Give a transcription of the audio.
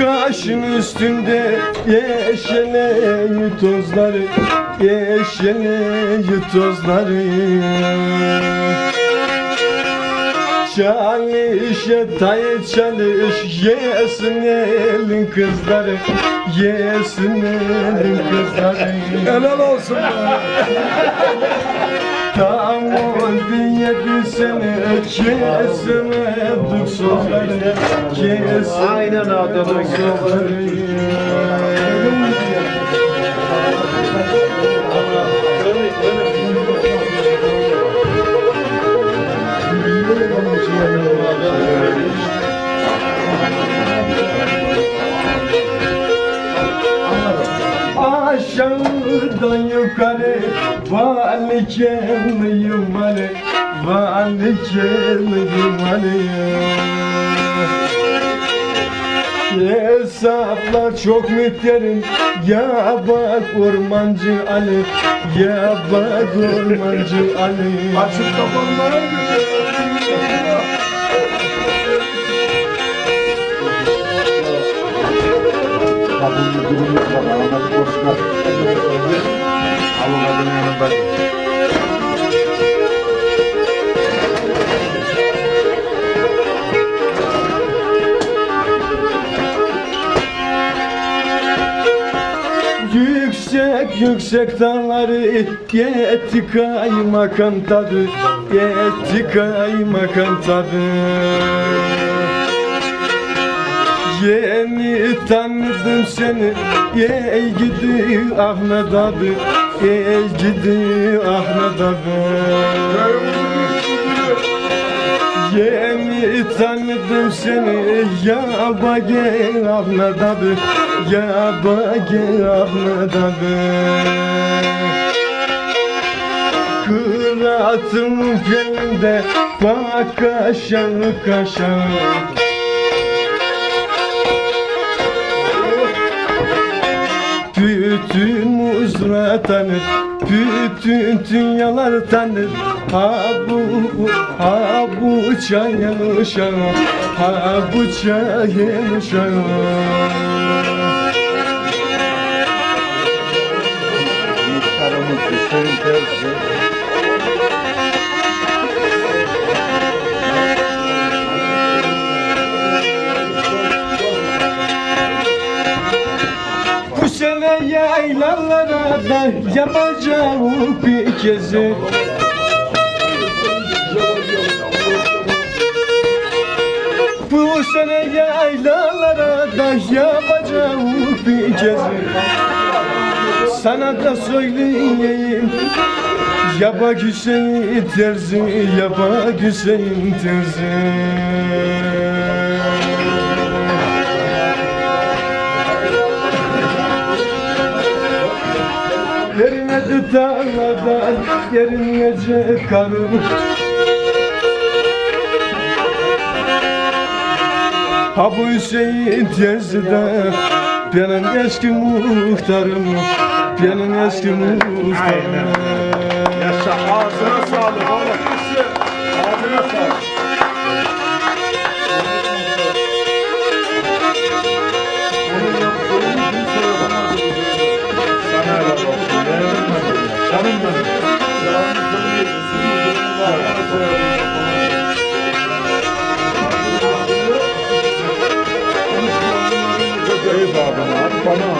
kaşın üstünde yeşeleyi tozları Yeşeleyi tozları. Çalış yatay çalış yesin elin kızları Yesin elin kızları. Helal olsun kesemedik sözleri Kesemedik Aynen adamın sözleri Aşağıdan yukarı Valiken yumalı Valiken yumalı Hesaplar çok müterim Ya bak ormancı Ali Ya bak ormancı Ali Açık kapanlara Kadın durumu var. Anladık boşuna. Alın kadının yanında. Yüksek yüksek dağları yetti kaymakan tadı Yetti kaymakan tadı Yeni tanıdım seni Ey gidi Ahmet abi gidi Ahmet abi Yeni tanıdım seni. Ya bage Ahmet abi ya bage Ahmet abi Kıratım felinde bak kaşan kaşan Bütün muzra tanır Bütün dünyalar tanır Ha bu, ha bu çayın uşağı Ha bu çayın uşağı Sene yaylalara da yapacağım bir kezi Bu sene yaylalara da yapacağım bir kezi Sana da söyleyeyim Yapa Hüseyin terzi, yapa Hüseyin terzi Vermedi tarladan yerinecek karım Ha bu Hüseyin Terzi'de benim eski muhtarım Benim eski muhtarım Yaşa ağzına sağlık oğlum. Ağzına sağlık. Canım benim. Eyvallah abi bana.